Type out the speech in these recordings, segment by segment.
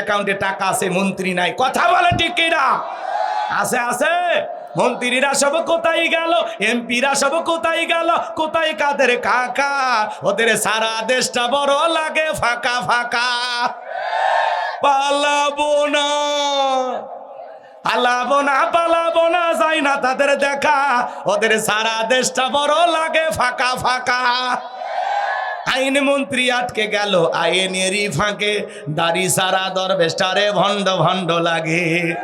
অ্যাকাউন্টে টাকা আছে, মন্ত্রী নাই। কথা বলে ঠিক কিনা? আছে আছে। মন্ত্রীরা সব কোথায় গেল? এমপিরা সব কোথায় গেল? কোথায় কাদের কাকা? ওদের সারা দেশটা বড় লাগে, ফাঁকা ফাঁকা। পালাবো না। পালাবো না পালাবো না, যাই না তাদের দেখা। ওদের সারা দেশটা বড় লাগে, ফাঁকা ফাঁকা। আইন মন্ত্রী আটকে গেল আইনেরই ফাঁকে। দাড়ি সারা দরবেস্টারে ভণ্ড ভণ্ড লাগে।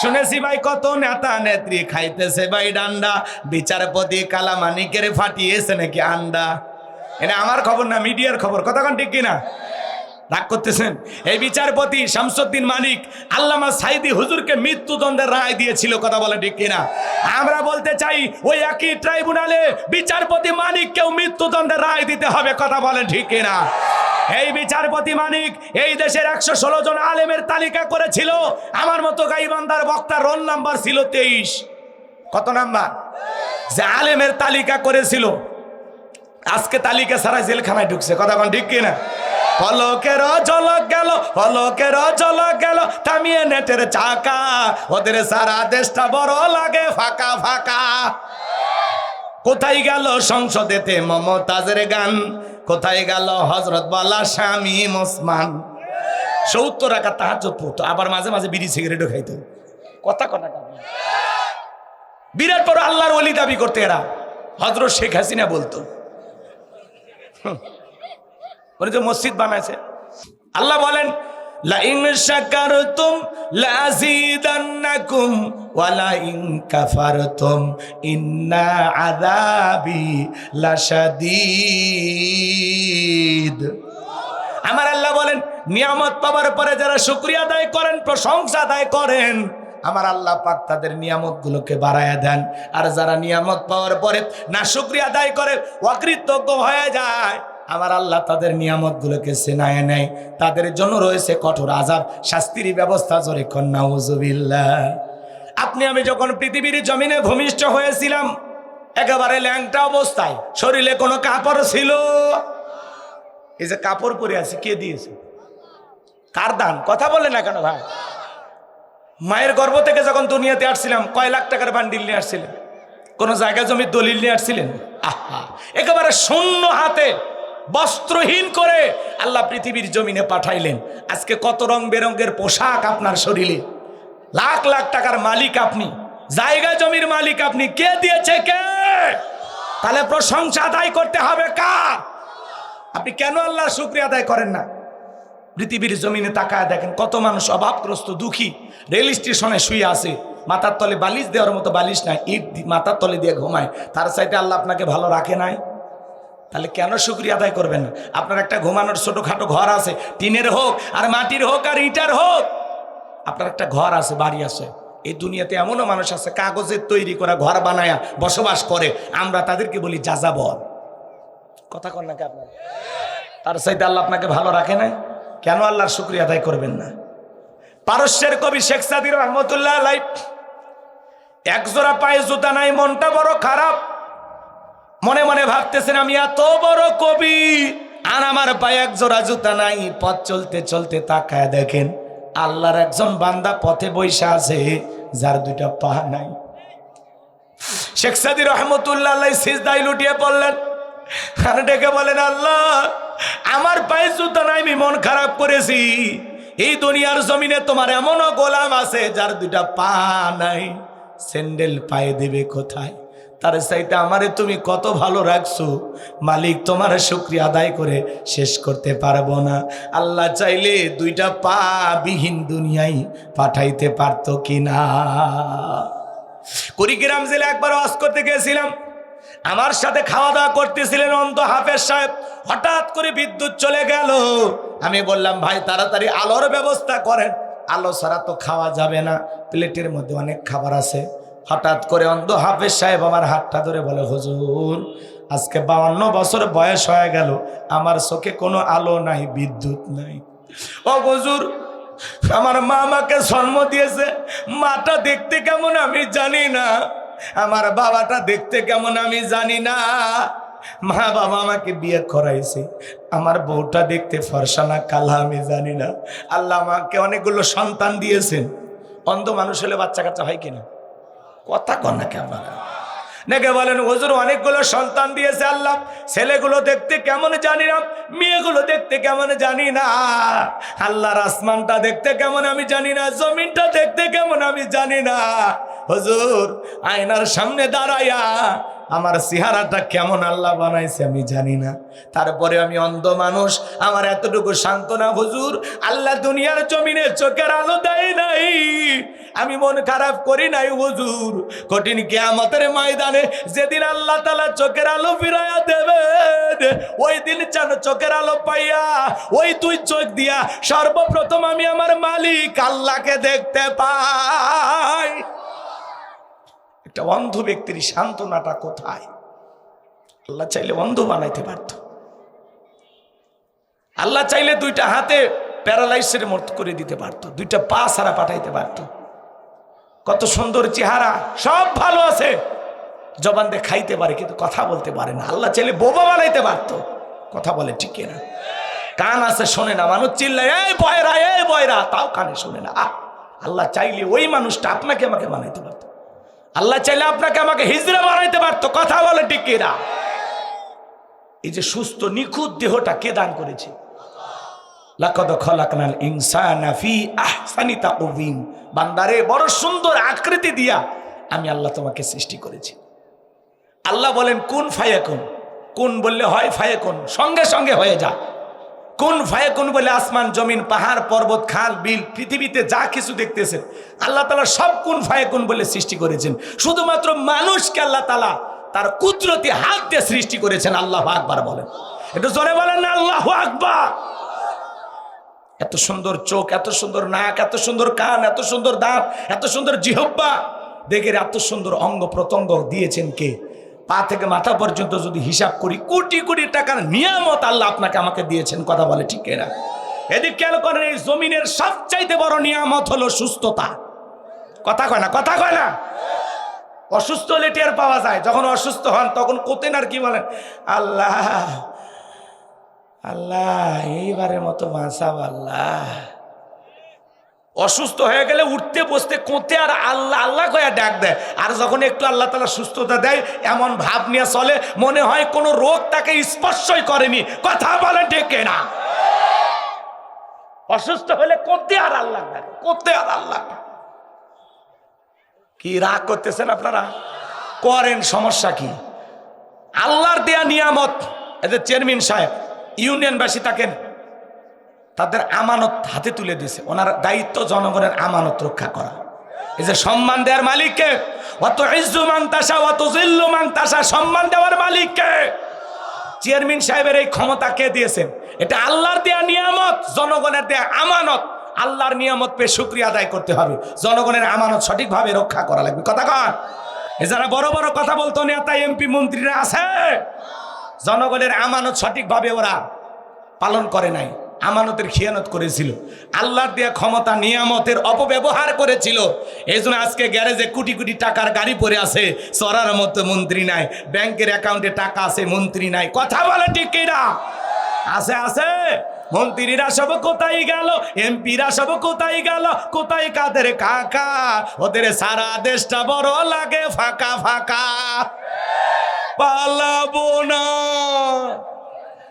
শুনেছি ভাই, কত নেতা নেত্রী খাইতেছে ভাই ডান্ডা। বিচারপতি কালামানিকের ফাটিয়েছে নাকি আন্ডা? এটা আমার খবর না, মিডিয়ার খবর? কতক্ষণ ঠিক কিনা? রাগ করতেছেন? এই বিচারপতি শামসুদ্দিন মালিক আল্লামা সাইদি হুজুরকে মৃত্যুদণ্ডের রায় দিয়েছিল, কথা বলে ঠিক কিনা? আমরা বলতে চাই, ওই একই ট্রাইব্যুনালে বিচারপতি মানিককেও মৃত্যুদণ্ডের রায় দিতে হবে, কথা বলে ঠিক কিনা? এই বিচারপতি মানিক এই দেশের একশো ষোলো জন আলেমের তালিকা করেছিল, আমার মতো গাইবান্দার বক্তার রোল নাম্বার ছিল তেইশ। কত নাম্বার? যে আলেমের তালিকা করেছিল, আজকে তালিকা ছাড়া জেলখানায় ঢুকছে, কথা ঠিক কিনা? পলকের ঝলক গেল পলকের ঝলক গেল, থামিয়ে নেটের চাকা। ওদের সারা দেশটা বড় লাগে, ফাঁকা ফাঁকা। কোথায় গেল সংসদেতে মমতাজের গান? কোথায় গেল হজরত বলা স্বামী ওসমান? সত্তর টাকা তাহাজ পড়তো, আবার মাঝে মাঝে বিড়ি সিগারেটও খাইতো। কথা কথা বিরাট বড় আল্লাহর অলি দাবি করতে এরা। হজরত শেখ হাসিনা বলতো। উনি তো মসজিদ বানাইছে। আল্লাহ বলেন, লাইন শাকারতুম লাযিদান্নাকুম ওয়ালা ইন কাফারতুম ইন্না আযাবি লাশাদীদ। আমার আল্লাহ বলেন, নিয়ামত পাওয়ার পরে যারা শুকরিয়া আদায় করেন, প্রশংসা আদায় করেন, আমার আল্লাহ পাক তাদের নিয়ামত গুলোকে বাড়ায় দেন। আর যারা নিয়ামত পাওয়ার পরে না শুক্রিয়া আদায় করে, অকৃতজ্ঞ হয়ে যায়। আমার আল্লাহ তাদের নিয়ামত গুলোকে সেনায় নেয়। তাদের জন্য রয়েছে কঠোর আজাব শাস্তির ব্যবস্থা জোরে কন্যা আপনি, আমি যখন পৃথিবীর জমিনে ভূমিষ্ঠ হয়েছিলাম, একেবারে ল্যাংটা অবস্থায়, শরীরে কোনো কাপড় ছিল? এই যে কাপড় পরে আছে, কে দিয়েছে? কার দান? কথা বলে না কেন ভাই? মায়ের গর্ভ থেকে যখন দুনিয়াতে আসছিলাম, কয় লাখ টাকার বান্ডিল নিয়ে আসছিলেন? কোনো জায়গা জমির দলিল নিয়ে আসছিলেন? আহা, একেবারে শূন্য হাতে বস্ত্রহীন করে আল্লাহ পৃথিবীর জমিনে পাঠাইলেন। আজকে কত রং বেরঙের পোশাক আপনার শরীরে? লাখ লাখ টাকার মালিক আপনি। জায়গা জমির মালিক আপনি। কে দিয়েছে কে? তাহলে প্রশংসা আদায় করতে হবে কার? আপনি কেন আল্লাহর শুক্রিয়া আদায় করেন না? পৃথিবীর জমিনে তাকায় দেখেন, কত মানুষ অভাবগ্রস্ত, দুঃখী, রেল স্টেশনে শুয়ে আছে। মাথার তলে বালিশ দেওয়ার মতো বালিশ নাই, ইট মাথার তলে দিয়ে ঘুমায়। তার সাইডে আল্লাহ আপনাকে ভালো রাখে নাই? তাহলে কেন শুক্রিয়া আদায় করবেন? না আপনার একটা ঘুমানোর ছোটোখাটো ঘর আছে, টিনের হোক আর মাটির হোক আর ইটার হোক। আপনার একটা ঘর আছে, বাড়ি আছে। এই দুনিয়াতে এমনও মানুষ আছে, কাগজের তৈরি করা ঘর বানায়া বসবাস করে। আমরা তাদেরকে বলি যাযাবর। কথা কর নাকি আপনার? তার সাইতে আল্লাহ আপনাকে ভালো রাখে না কেন আল্লাহর শুক্রিয়া আদায় করবেন না? পারস্যের কবি শেখ সাদির রহমতুল্লাহ আলাই এক জোড়া পায়ে জুতা নাই, মনটা বড় খারাপ। মনে মনে ভাবতেছেন, আমি এত বড় কবি, আর আমার পায়ে এক জোড়া জুতা নাই। পথ চলতে চলতে তাকায় দেখেন, আল্লাহর একজন বান্দা পথে বৈশা আছে, যার দুইটা পা নাই। শেখ সাদি রহমতুল্লাহ সিজদাই লুটিয়ে পড়লেন। আর ডেকে বলেন, আল্লাহ, আমার পায়ে জুতা নাই, আমি মন খারাপ করেছি। এই দুনিয়ার জমিনে তোমার এমনও গোলাম আছে, যার দুইটা পা নাই। স্যান্ডেল পায়ে দেবে কোথায়? তার চাইতে আমারে তুমি কত ভালো রাখছো? মালিক তোমার শুক্রিয়া আদায় করে শেষ করতে পারব না। আল্লাহ চাইলে দুইটা পা বিহীন দুনিয়ায় পাঠাইতে পারতো কিনা? কুড়িগ্রাম জেলে একবার ওয়াজ করতে গিয়েছিলাম আমার সাথে খাওয়া দাওয়া করতেছিলেন অন্ত হাফেজ সাহেব। হঠাৎ করে বিদ্যুৎ চলে গেল। আমি বললাম, ভাই, তাড়াতাড়ি আলোর ব্যবস্থা করেন। আলো ছাড়া তো খাওয়া যাবে না। প্লেটের মধ্যে অনেক খাবার আছে। হঠাৎ করে অন্ধ হাফেজ সাহেব আমার হাতটা ধরে বলে, হুজুর, আজকে বাউন্ন বছর বয়স হয়ে গেল, আমার চোখে কোনো আলো নাই, বিদ্যুৎ নাই। ও হুজুর, আমার মা আমাকে জন্ম দিয়েছে, মাটা দেখতে কেমন আমি জানি না, আমার বাবাটা দেখতে কেমন আমি জানি না। মা বাবা আমাকে বিয়ে করাইছে, আমার বউটা দেখতে ফর্সা না, কালা আমি জানি না। আল্লাহ আমাকে অনেকগুলো সন্তান দিয়েছেন। অন্ধ মানুষ হলে বাচ্চা কাচ্চা হয় কিনা কথা কন না কে আপনারা নাকি বলেন, হজুর অনেকগুলো সন্তান দিয়েছে আল্লাহ। ছেলেগুলো দেখতে কেমন জানি না, মেয়েগুলো দেখতে কেমন জানি না। আল্লাহর আসমানটা দেখতে কেমন আমি জানি না, জমিনটা দেখতে কেমন আমি জানি না। হজুর, আয়নার সামনে দাঁড়াইয়া আমার চেহারাটা কেমন আল্লাহ বানাইছে আমি জানি না। তারপরে আমি অন্ধ মানুষ, আমার এতটুকু সান্ত্বনা হুজুর, আল্লাহ দুনিয়ার জমিনে চোখের আলো দেয় নাই। আমি মন খারাপ করি নাই হুজুর। কঠিন কেয়ামতের ময়দানে যেদিন আল্লাহ তালা চোখের আলো ফিরাইয়া দেবেন ওই দিন চান চোখের আলো পাইয়া, ওই তুই চোখ দিয়া সর্বপ্রথম আমি আমার মালিক আল্লাহকে দেখতে পাই। একটা অন্ধ ব্যক্তির সান্ত্বনাটা কোথায়? আল্লাহ চাইলে অন্ধ বানাইতে পারত। আল্লাহ চাইলে দুইটা হাতে প্যারালাইসের মতো করে দিতে পারত, দুইটা পা সারা পাঠাইতে পারত। কত সুন্দর চেহারা, সব ভালো আছে। জবান দিয়ে খাইতে পারে, কিন্তু কথা বলতে পারে না। আল্লাহ চাইলে বোবা বানাইতে পারত। কথা বলে ঠিক না কান আছে, শোনে না। মানুষ চিল্লায়, এই বয়রা এই বয়রা। তাও কানে শোনে না। আল্লাহ চাইলে ওই মানুষটা আপনাকে আমাকে বানাইতে পারত। আল্লাহ চাইলে আপনাকে আমাকে হিজড়া বানাইতে পারতো। কথা বলে ঠিক না এই যে সুস্থ, নিখুঁত দেহটা কে দান করেছে? বান্দারে, বড় সুন্দর আকৃতি দিয়া আমি আল্লাহ তোমাকে সৃষ্টি করেছি। আল্লাহ বলেন, কোন ফায়াকুন? কোন বললে হয় ফায়াকুন, সঙ্গে সঙ্গে হয়ে যা। কোন ফায়াকুন বলে আসমান, জমিন, পাহাড়, পর্বত, খাল, বিল, পৃথিবীতে যা কিছু দেখতেছেন, আল্লাহ তালা সব কোন ফায়াকুন বলে সৃষ্টি করেছেন। শুধুমাত্র মানুষকে আল্লাহ তালা তার কুদরতি হাত দিয়ে সৃষ্টি করেছেন, আল্লাহ আকবার বলেন। একটু জোরে বলেন না, আল্লাহ আকবার। এত সুন্দর চোখ, এত সুন্দর নাক, এত সুন্দর কান, এত সুন্দর দাঁত, এত সুন্দর জিহব্বা দেখে এত সুন্দর অঙ্গ প্রত্যঙ্গ দিয়েছেন কে? পা থেকে মাথা পর্যন্ত যদি হিসাব করি, কোটি কোটি টাকার নিয়ামত আল্লাহ আপনাকে আমাকে দিয়েছেন, কথা বলে ঠিক না এদিক খেয়াল করেন, এই জমিনের সবচাইতে বড় নিয়ামত হলো সুস্থতা। কথা কয় না, কথা কয় না? অসুস্থ হলে টের পাওয়া যায়, যখন অসুস্থ হন, তখন কোতেন আর কি বলেন? আল্লাহ আল্লাহ, এইবারের মতো বাঁচাব আল্লাহ। অসুস্থ হয়ে গেলে উঠতে, বসতে, কোঁতে আর আল্লাহ আল্লাহ কয়া ডাক দেয়। আর যখন একটু আল্লাহ তালা সুস্থতা দেয়, এমন ভাব নিয়ে চলে, মনে হয় কোনো রোগ তাকে স্পর্শই করেনি। কথা বলে ডেকে না অসুস্থ হলে কোঁতে আর আল্লাহ ডাকে, কোঁতে আর আল্লাহ কি রাগ করতেছেন আপনারা? করেন সমস্যা কি? আল্লাহর দেয়া নিয়ামত এদের চেয়ারম্যান সাহেব, ইউনিয়নবাসী থাকেন তাদের আমানত হাতে তুলে দিয়েছে। ওনার দায়িত্ব জনগণের আমানত রক্ষা করা। এই যে সম্মান দেওয়ার মালিককে অত ইজ্জু মাংতাসা অত জিল্লু মাংতাসা সম্মান দেওয়ার মালিককে চেয়ারম্যান সাহেবের এই ক্ষমতা কে দিয়েছেন এটা আল্লাহর দেয়া নিয়ামত, জনগণের দেয়া আমানত। আল্লাহর নিয়ামত পেয়ে শুক্রিয়া আদায় করতে হবে। জনগণের আমানত সঠিকভাবে রক্ষা করা লাগবে। কথা কন। যারা বড় বড় কথা বলতো, নেতা, এমপি, মন্ত্রীরা আছে? জনগণের আমানত সঠিকভাবে ওরা পালন করে নাই। আমানতের খিয়ানত করেছিল। আল্লাহর দেয়া ক্ষমতা নিয়ামতের অপব্যবহার করেছিল। এই আজকে গ্যারেজে কোটি কোটি টাকার গাড়ি পড়ে আছে। চড়ার মতো মন্ত্রী নাই। ব্যাংকের অ্যাকাউন্টে টাকা আছে, মন্ত্রী নাই। কথা বলে ঠিক কিনা? আছে আছে। মন্ত্রীরা সব কোথায় গেল? এমপিরা সব কোথায় গেল? কোথায় কাদের কাকা? ওদের সারা দেশটা বড় লাগে ফাঁকা ফাঁকা। পালাবো না।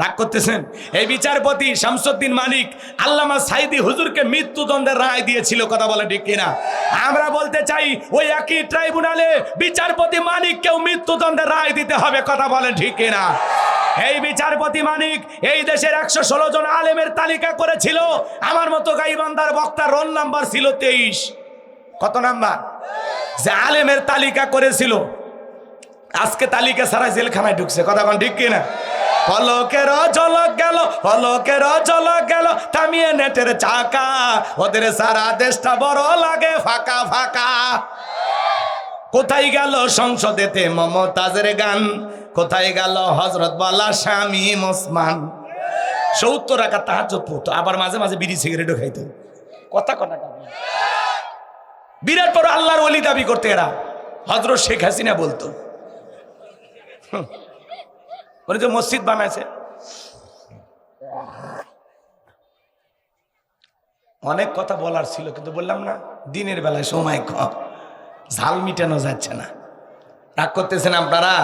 রাগ করতেছেন? এই বিচারপতি শামসুদ্দিন মালিক আল্লামা সাইদি হুজুরকে মৃত্যুদণ্ডের রায় দিয়েছিল, কথা বলে ঠিক কিনা? আমরা বলতে চাই, ওই একই ট্রাইব্যুনালে বিচারপতি মালিককেও মৃত্যুদণ্ডের রায় দিতে হবে, কথা বলে ঠিক কিনা? এই বিচারপতি মানিক এই দেশের একশো ষোলো জন আলেমের তালিকা করেছিল, আমার মতো গাইবান্দার বক্তার রোল নাম্বার ছিল তেইশ। কত নাম্বার? যে আলেমের তালিকা করেছিল, আজকে তালিকা ছাড়া জেলখানায় ঢুকছে, কথা ঠিক কিনা? পলকের ঝলক গেল পলকের ঝলক গেল, থামিয়ে নেটের চাকা। ওদের সারা দেশটা বড় লাগে ফাঁকা ফাঁকা। কোথায় গেল সংসদেতে মমতাজের গান? কোথায় গেল হজরত বালা স্বামী ওসমান সত্তর টাকা তাহার পড়তো, আবার মাঝে মাঝে বিড়ি সিগারেটও খাইতো। কথা কথা। বিরাট বড় আল্লাহর ওলি দাবি করতে এরা। হজরত শেখ হাসিনা বলতো। উনি তো মসজিদ বানাইছে। অনেক কথা বলার ছিল, কিন্তু বললাম না, দিনের বেলায় সময় কম। ঝাল মিটানো যাচ্ছে না। রাগ করতেছেন আপনারা?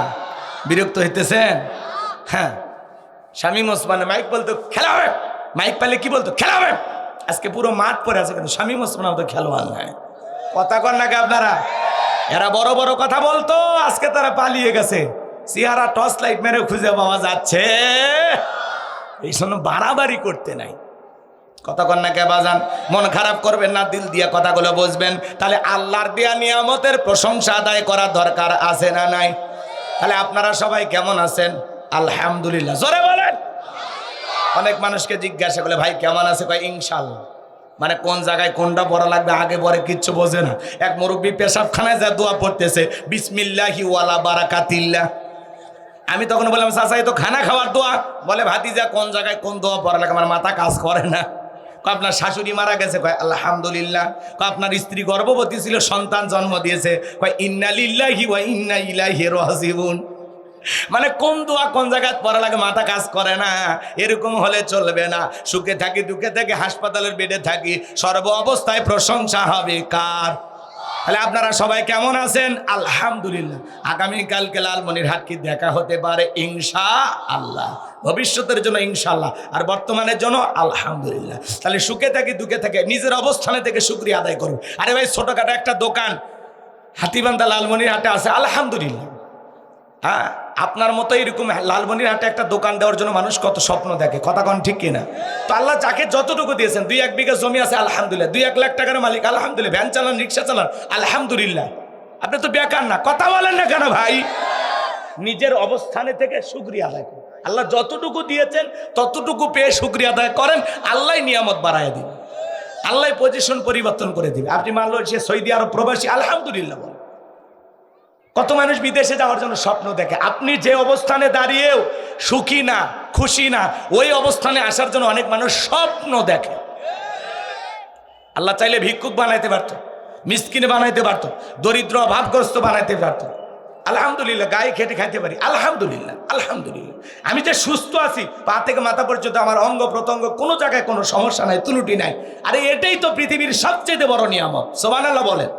বিরক্ত হইতেছেন? হ্যাঁ। শামীম ওসমানে, মাইক বলতো, খেলা হবে। মাইক পালে কি বলতো, খেলা হবে। আজকে পুরো মাঠ পরে আছে, কিন্তু শামীম ওসমান তো খেলোয়াড় নয় কথা কর নাকি আপনারা? এরা বড় বড় কথা বলতো, আজকে তারা পালিয়ে গেছে। সিহারা টর্চ লাইট মেরে খুঁজে পাওয়া যাচ্ছে। এই জন্য বাড়াবাড়ি করতে নাই। কথা কন্যাকে বাজান? মন খারাপ করবেন না, দিল দিয়ে কথাগুলো বুঝবেন। তাহলে আল্লাহর দেয়া নিয়ামতের প্রশংসা আদায় করার দরকার আছে না নাই? তাহলে আপনারা সবাই কেমন আছেন? আলহামদুলিল্লাহ। জোরে বলেন। অনেক মানুষকে জিজ্ঞাসা করলে, ভাই, কেমন আছে? কয় ইনশাল্লাহ মানে কোন জায়গায় কোনটা পড়া লাগবে, আগে পরে কিচ্ছু বোঝে না। এক মুরব্বী পেশাবখানায় যা দোয়া পড়তেছে, বিসমিল্লাহি ওয়ালা বারাকাতিল্লাহ। আমি তখন বললাম চাচা তো খানা খাওয়ার দোয়া। বলে, ভাতিজা, কোন জায়গায় কোন দোয়া পড়া লাগে? আমার মাথা কাজ করে না। আপনার শাশুড়ি মারা গেছে। কয়, আলহামদুলিল্লাহ। আপনার স্ত্রী গর্ভবতী ছিল, সন্তান জন্ম দিয়েছে। কয়, ইন্না লিল্লাহি ওয়া ইন্না ইলাইহি রাজিউন। মানে কোন দোয়া কোন জায়গায় পড়া লাগে, মাথা কাজ করে না। এরকম হলে চলবে না। সুখে থাকি, দুঃখে থাকি, হাসপাতালের বেডে থাকি। সর্ব অবস্থায় প্রশংসা হবে কার? তাহলে আপনারা সবাই কেমন আছেন? আলহামদুলিল্লাহ। আগামীকালকে লালমনির হাট কি দেখা হতে পারে? ইনশা আল্লাহ ভবিষ্যতের জন্য ইনশাল্লাহ আর বর্তমানের জন্য আলহামদুলিল্লাহ। তাহলে সুখে থাকি, দুঃখে থাকে, নিজের অবস্থানে থেকে সুক্রিয়া আদায় করুন। আরে ভাই, ছোটোখাটো একটা দোকান, হাতিবান্ধা লালমনির হাটে আছে, আলহামদুলিল্লাহ। হ্যাঁ? আপনার মতো এরকম লালমনির হাটে একটা দোকান দেওয়ার জন্য মানুষ কত স্বপ্ন দেখে। কথা কন ঠিক কিনা? তো আল্লাহ যাকে যতটুকু দিয়েছেন, দুই এক বিঘা জমি আছে, আলহামদুলিল্লাহ। দুই এক লাখ টাকার মালিক, আলহামদুলিল্লাহ। ভ্যান চালান, রিক্সা চালান, আলহামদুলিল্লাহ। আপনি তো বেকার না। কথা বলেন না কেন ভাই? নিজের অবস্থানে থেকে শুক্রিয়া আদায় করুন। আল্লাহ যতটুকু দিয়েছেন, ততটুকু পেয়ে শুক্রিয়া আদায় করেন আল্লাহ নিয়ামত বাড়ায় দিন আল্লাহ পজিশন পরিবর্তন করে দিবে। আপনি মানলো সে সৌদি আরব প্রবাসী, আলহামদুলিল্লাহ কত মানুষ বিদেশে যাওয়ার জন্য স্বপ্ন দেখে। আপনি যে অবস্থানে দাঁড়িয়েও সুখী না, খুশি না, ওই অবস্থানে আসার জন্য অনেক মানুষ স্বপ্ন দেখে। আল্লাহ চাইলে ভিক্ষুক বানাইতে পারত, মিসকিনে বানাইতে পারত, দরিদ্র, অভাবগ্রস্ত বানাইতে পারত। আলহামদুলিল্লাহ, গায়ে খেটে খাইতে পারি। আলহামদুলিল্লাহ আলহামদুলিল্লাহ। আমি যে সুস্থ আছি, পা থেকে মাথা পর্যন্ত আমার অঙ্গ প্রত্যঙ্গ কোনো জায়গায় কোনো সমস্যা নাই তুলুটি নাই। আরে এটাই তো পৃথিবীর সবচেয়ে বড় নিয়ামত। সোমান আল্লাহ বলেন।